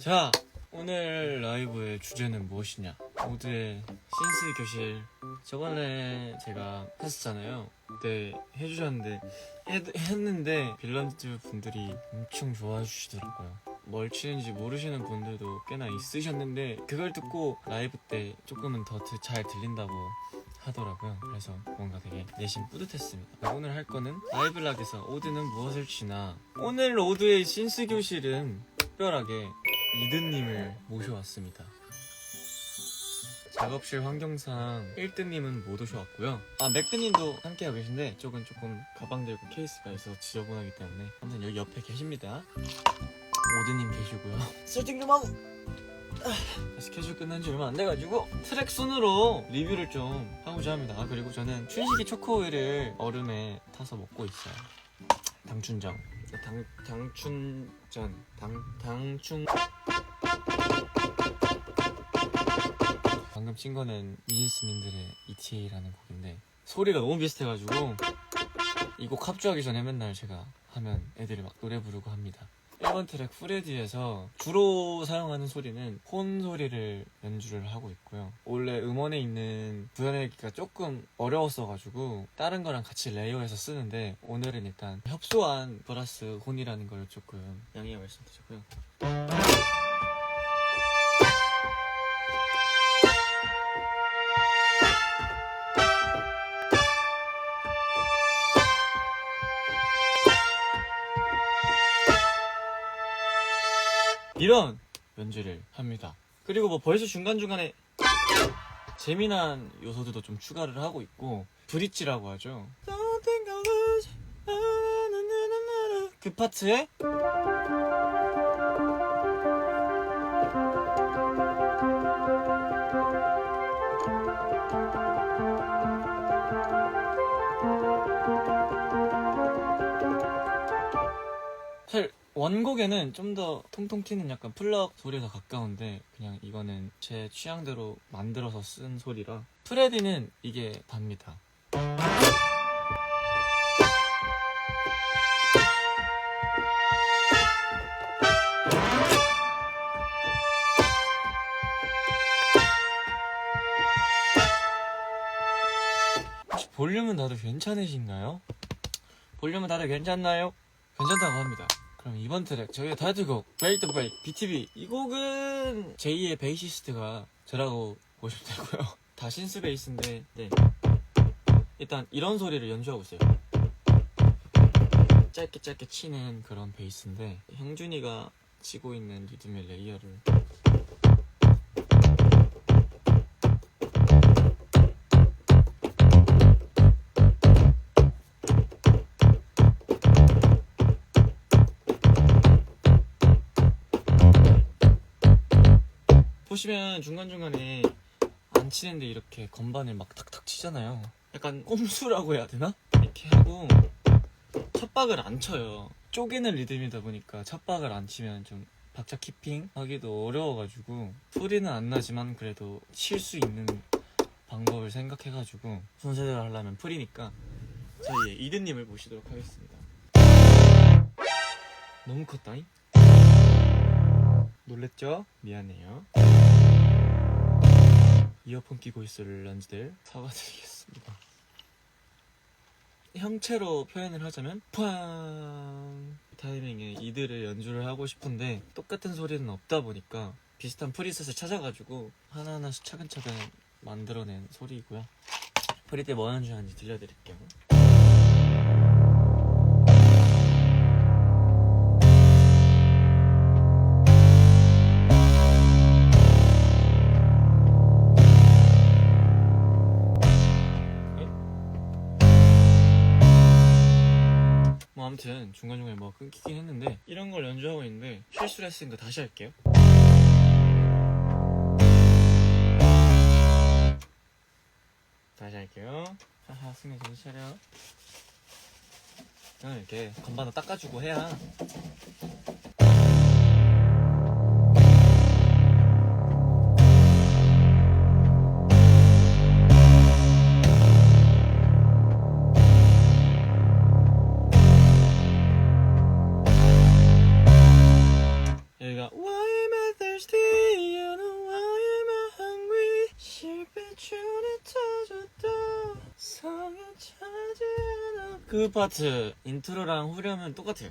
자, 오늘 라이브의 주제는 무엇이냐? 모두의 신스 교실. 저번에 제가 했었잖아요. 그때 해주셨는데, 했, 했는데, 빌런즈 분들이 엄청 좋아해 주시더라고요. 뭘 치는지 모르시는 분들도 꽤나 있으셨는데, 그걸 듣고 라이브 때 조금은 더 잘 들린다고 하더라고요. 그래서 뭔가 되게 내심 뿌듯했습니다. 오늘 할 거는 라이브락에서 오드는 무엇을 치나. 오늘 오드의 신스 교실은 특별하게 이드님을 모셔왔습니다. 작업실 환경상 1등님은 못 오셔왔고요. 아 맥드님도 함께하고 계신데 쪽은 조금 가방 들고 케이스가 있어서 지저분하기 때문에 아무튼 여기 옆에 계십니다. 오드님 계시고요. 세팅 좀 하고 아, 스케줄 끝난 지 얼마 안 돼가지고 트랙 순으로 리뷰를 좀 하고자 합니다. 아, 그리고 저는 춘식이 초코우유를 얼음에 타서 먹고 있어요. 당춘정. 당 당춘전 당 당춘 방금 친 거는 미진스님들의 ETA라는 곡인데 소리가 너무 비슷해가지고 이 곡 합주하기 전에 맨날 제가 하면 애들이 막 노래 부르고 합니다. 1번 트랙 프레디에서 주로 사용하는 소리는 혼 소리를 연주를 하고 있고요. 원래 음원에 있는 구현하기가 조금 어려웠어가지고 다른 거랑 같이 레이어해서 쓰는데 오늘은 일단 협소한 플러스 혼이라는 걸 조금 양해 말씀드리고요. 이런 연주를 합니다. 그리고 뭐 벌써 중간중간에 재미난 요소들도 좀 추가를 하고 있고 브릿지라고 하죠. 그 파트에 원곡에는 좀 더 통통 튀는 약간 플럭 소리에 더 가까운데 그냥 이거는 제 취향대로 만들어서 쓴 소리라 프레디는 이게 답니다. 볼륨은 다들 괜찮으신가요? 볼륨은 다들 괜찮나요? 괜찮다고 합니다. 그럼 이번 트랙 저희가 타이틀곡 Break the Break BTB 이 곡은 제2의 베이시스트가 저라고 보시면 되고요. 다 신스 베이스인데 네. 일단 이런 소리를 연주하고 있어요. 짧게 짧게 치는 그런 베이스인데 형준이가 치고 있는 리듬의 레이어를 보시면 중간중간에 안 치는데 이렇게 건반을 막 탁탁 치잖아요. 약간 꼼수라고 해야 되나? 이렇게 하고 첫 박을 안 쳐요. 쪼개는 리듬이다 보니까 첫 박을 안 치면 좀 박자 키핑 하기도 어려워가지고 소리는 안 나지만 그래도 칠 수 있는 방법을 생각해가지고 순서대로 하려면 풀이니까 저희 이드님을 모시도록 하겠습니다. 너무 컸다잉? 놀랬죠? 미안해요. 이어폰 끼고 있을 런즈들 사과드리겠습니다. 형체로 표현을 하자면 팡 타이밍에 이들을 연주를 하고 싶은데 똑같은 소리는 없다 보니까 비슷한 프리셋을 찾아가지고 하나하나씩 차근차근 만들어낸 소리이고요. 프리 때뭐 연주하는지 들려드릴게요. 아무튼 중간중간에 뭐 끊기긴 했는데 이런 걸 연주하고 있는데 실수를 했으니까 다시 할게요. 다시 할게요. 하하 승리 정신 차려. 그냥 이렇게 건반도 닦아주고 해야 그 파트 인트로랑 후렴은 똑같아요.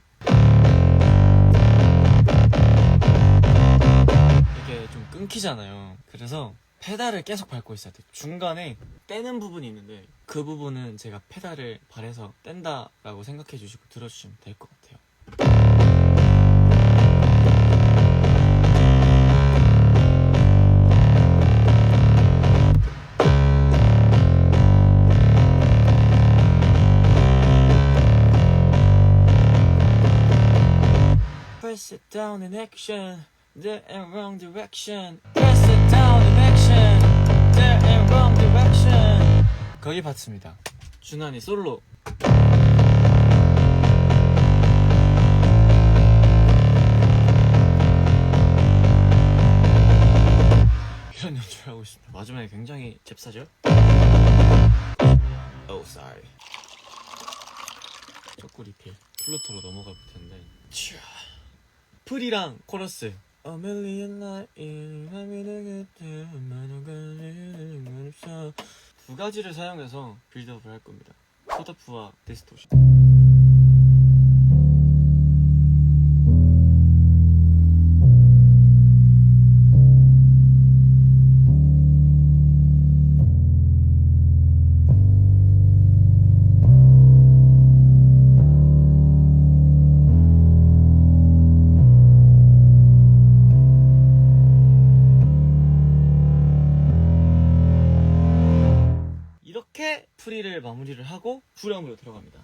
이게 좀 끊기잖아요. 그래서 페달을 계속 밟고 있어야 돼요 중간에 떼는 부분이 있는데 그 부분은 제가 페달을 발에서 뗀다라고 생각해 주시고 들어주시면 될 것 같아요. Down in action, there and wrong direction. Press it down in action, there and wrong direction. 거기 파트입니다. 준환이 솔로. 이런 연주를 하고 있습니다. 마지막에 굉장히 잽싸죠? Oh, sorry. 조꾸 리필. 플루토로 넘어가 볼 텐데. 치 프리랑 코러스. A million light in 밤이 되겠대 많은 걸리는 건 없어 두 가지를 사용해서 빌드업을 할 겁니다. 컷오프와 디스토션 프리를 마무리를 하고 후렴으로 들어갑니다.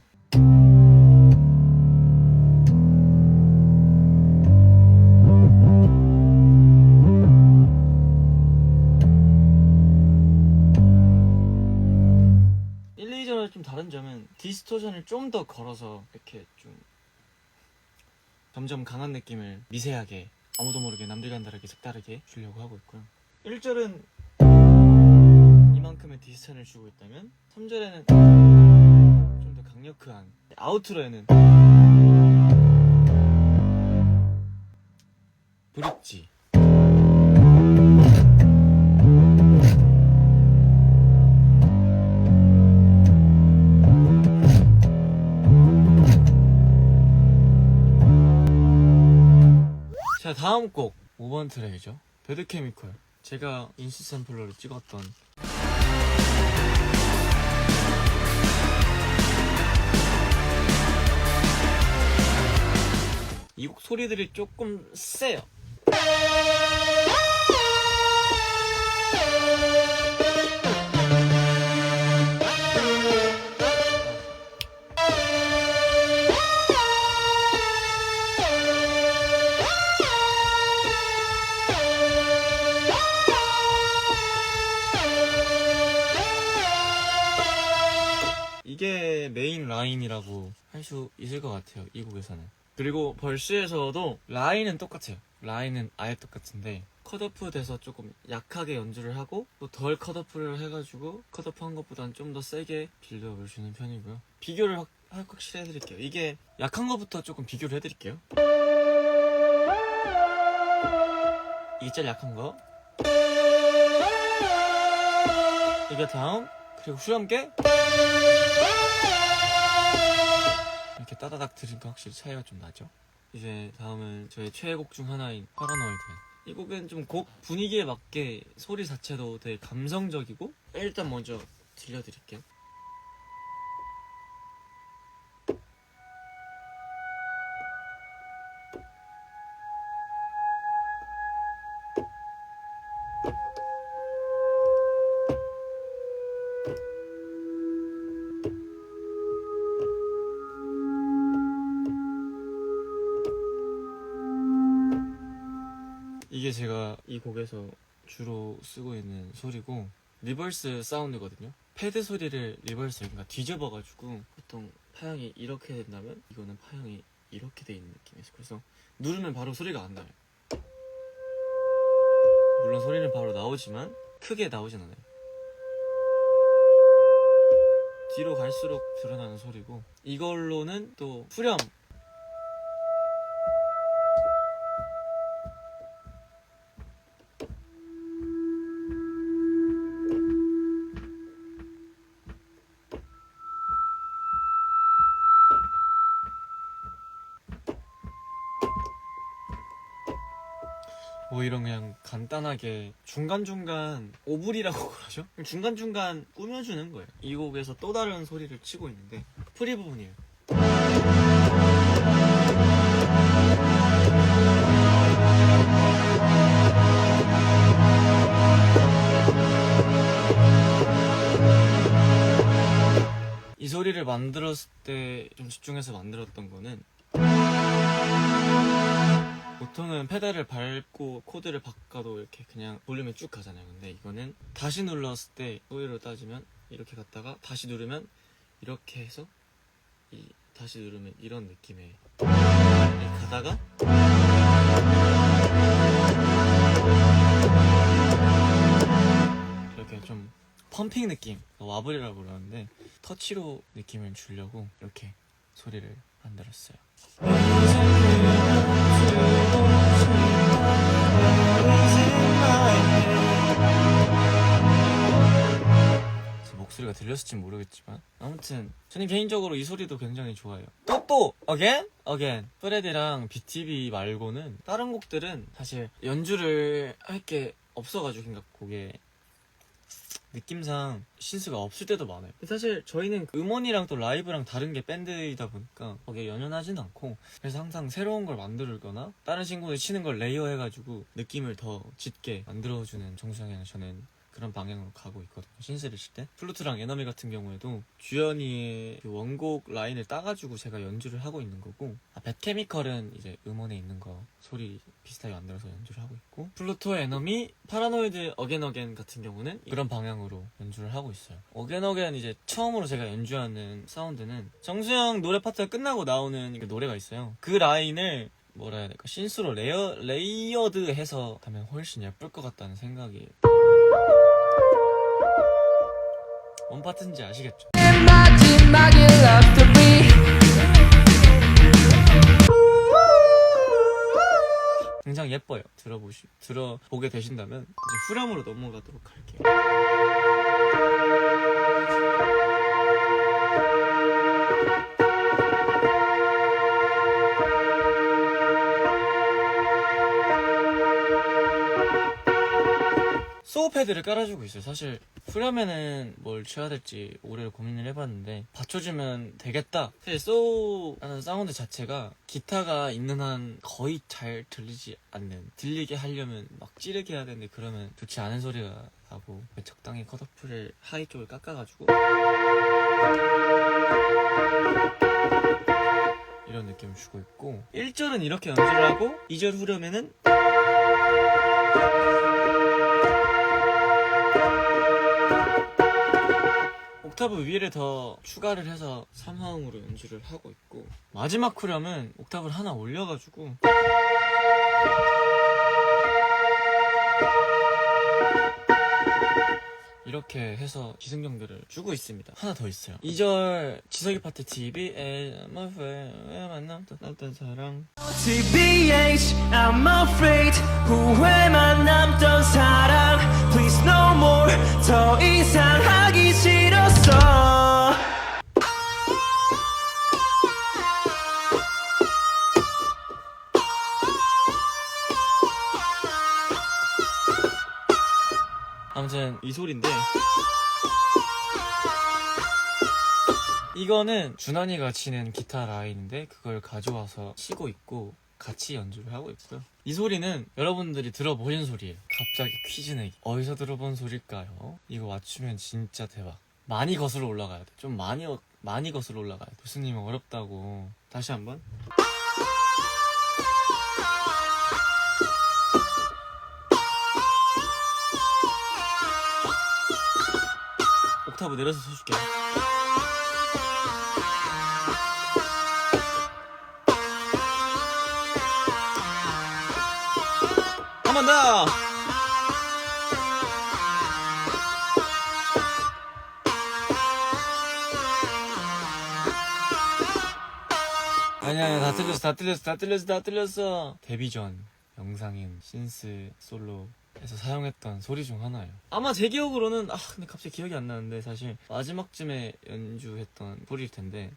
일, 2절과 좀 다른 점은 디스토션을 좀 더 걸어서 이렇게 좀 점점 강한 느낌을 미세하게 아무도 모르게 남들과는 다르게 색다르게 주려고 하고 있고요. 1절은 이 만큼의 디스턴을 주고 있다면 3절에는 좀 더 강력한 아우트로에는 브릿지. 자 다음 곡 5번 트랙이죠. 배드케미컬. 제가 인스 샘플러를 찍었던 이곡 소리들이 조금 세요. 수 있을 것 같아요. 이 곡에서는. 그리고 벌스에서도 라인은 똑같아요. 라인은 아예 똑같은데 컷오프 돼서 조금 약하게 연주를 하고 또 덜 컷오프를 해가지고 컷오프 한 것보단 좀 더 세게 빌드업을 주는 편이고요. 비교를 확, 확- 확실히 해드릴게요. 이게 약한 것부터 조금 비교를 해드릴게요. 이게 제일 약한 거. 이게 다음 그리고 후렴게 이렇게 따다닥 들으니까 확실히 차이가 좀 나죠. 이제 다음은 저의 최애곡 중 하나인 파라노이드. 이 곡은 좀 곡 분위기에 맞게 소리 자체도 되게 감성적이고 일단 먼저 들려드릴게요. 이 곡에서 주로 쓰고 있는 소리고 리버스 사운드거든요. 패드 소리를 리버스 그러니까 뒤집어가지고 보통 파형이 이렇게 된다면 이거는 파형이 이렇게 돼 있는 느낌이었어요. 그래서 누르면 바로 소리가 안 나요. 물론 소리는 바로 나오지만 크게 나오진 않아요. 뒤로 갈수록 드러나는 소리고 이걸로는 또 후렴 뭐 이런 그냥 간단하게 중간중간 오브리라고 그러죠? 중간중간 꾸며주는 거예요. 이 곡에서 또 다른 소리를 치고 있는데 프리 부분이에요. 이 소리를 만들었을 때 좀 집중해서 만들었던 거는 보통은 페달을 밟고 코드를 바꿔도 이렇게 그냥 볼륨이 쭉 가잖아요. 근데 이거는 다시 눌렀을 때 소리로 따지면 이렇게 갔다가 다시 누르면 이렇게 해서 이 다시 누르면 이런 느낌의 가다가 이렇게 좀 펌핑 느낌 와블이라고 그러는데 터치로 느낌을 주려고 이렇게 소리를 만들었어요. 목소리가 들렸을지 모르겠지만 아무튼 저는 개인적으로 이 소리도 굉장히 좋아요. 또또 again again 프레디랑 BTV 말고는 다른 곡들은 사실 연주를 할 게 없어가지고 그러니까 곡에 느낌상 신스가 없을 때도 많아요. 사실 저희는 그 음원이랑 또 라이브랑 다른 게 밴드이다 보니까 거기에 연연하진 않고 그래서 항상 새로운 걸 만들거나 다른 친구들 치는 걸 레이어해가지고 느낌을 더 짙게 만들어주는 정수영이랑 저는 그런 방향으로 가고 있거든요. 신스를 칠 때. 플루트랑 에너미 같은 경우에도 주연이의 그 원곡 라인을 따가지고 제가 연주를 하고 있는 거고 아, 뱃케미컬은 이제 음원에 있는 거 소리 비슷하게 만들어서 연주를 하고 있고 플루토의 에너미, 파라노이드 어겐어겐 같은 경우는 그런 방향으로 연주를 하고 있어요. 어겐어겐 이제 처음으로 제가 연주하는 사운드는 정수영 노래 파트가 끝나고 나오는 그 노래가 있어요. 그 라인을 뭐라 해야 될까 레이어, 레이어드해서 하면 훨씬 예쁠 것 같다는 생각이 뭔 파트인지 아시겠죠? 굉장히 예뻐요. 들어보시 들어보게 되신다면 이제 후렴으로 넘어가도록 할게요. 소우 패드를 깔아주고 있어요. 사실 후렴에는 뭘 쳐야 될지 오래 고민을 해봤는데 받쳐주면 되겠다. 사실 소우라는 사운드 자체가 기타가 있는 한 거의 잘 들리지 않는 들리게 하려면 막 찌르게 해야 되는데 그러면 좋지 않은 소리가 나고 적당히 컷오프를 하이 쪽을 깎아가지고 이런 느낌을 주고 있고 1절은 이렇게 연주를 하고 2절 후렴에는 옥타브 위를 더 추가를 해서 3화음으로 연주를 하고 있고 마지막 후렴은 옥타브를 하나 올려가지고 이렇게 해서 기승전결을 주고 있습니다. 하나 더 있어요. 2절 지석이 파트 TV 에마 왜 만남 떠났던 사랑 TBH I'm afraid 후회 만 남던 사랑 Please no more 더 이상 이 소리인데 이거는 준환이가 치는 기타 라인인데 그걸 가져와서 치고 있고 같이 연주를 하고 있고요. 이 소리는 여러분들이 들어보신 소리예요. 갑자기 퀴즈 내기. 어디서 들어본 소리일까요? 이거 맞추면 진짜 대박. 많이 거슬러 올라가야 돼. 좀 많이 어- 많이 거슬러 올라가야 돼. 교수님 어렵다고. 다시 한번. 옥타브 내려서 쳐줄게. 한 번 더! 아니야, 아니야, 다 틀렸어, 다 틀렸어, 다 틀렸어, 다 틀렸어. 데뷔 전 영상인 신스 솔로 에서 사용했던 소리 중 하나예요. 아마 제 기억으로는, 아, 근데 갑자기 기억이 안 나는데, 사실 마지막쯤에 연주했던 소리일 텐데.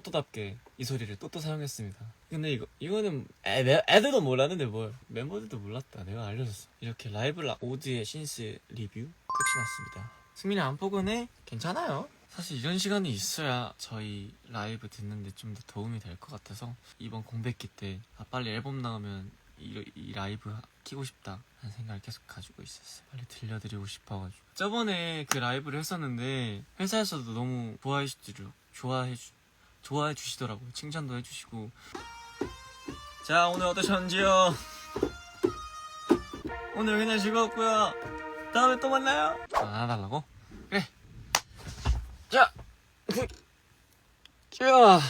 또또답게 이 소리를 또또 사용했습니다. 근데 이거 이거는 애, 애- 애들도 몰랐는데 뭘 멤버들도 몰랐다. 내가 알려줬어. 이렇게 라이브 라, 오드의 신스 리뷰 끝이 났습니다. 승민이 안 포근해? 괜찮아요. 사실 이런 시간이 있어야 저희 라이브 듣는데 좀 더 도움이 될 것 같아서 이번 공백기 때 아, 빨리 앨범 나오면 이, 이 라이브 키고 싶다 하는 생각을 계속 가지고 있었어요. 빨리 들려드리고 싶어가지고 저번에 그 라이브를 했었는데 회사에서도 너무 좋아해 주시더라고 좋아해 주 좋아해 주시더라고요. 칭찬도 해주시고 자 오늘 어떠셨는지요? 오늘 그냥 즐거웠고요. 다음에 또 만나요. 아, 안아달라고? 그래. 자, 그, 자.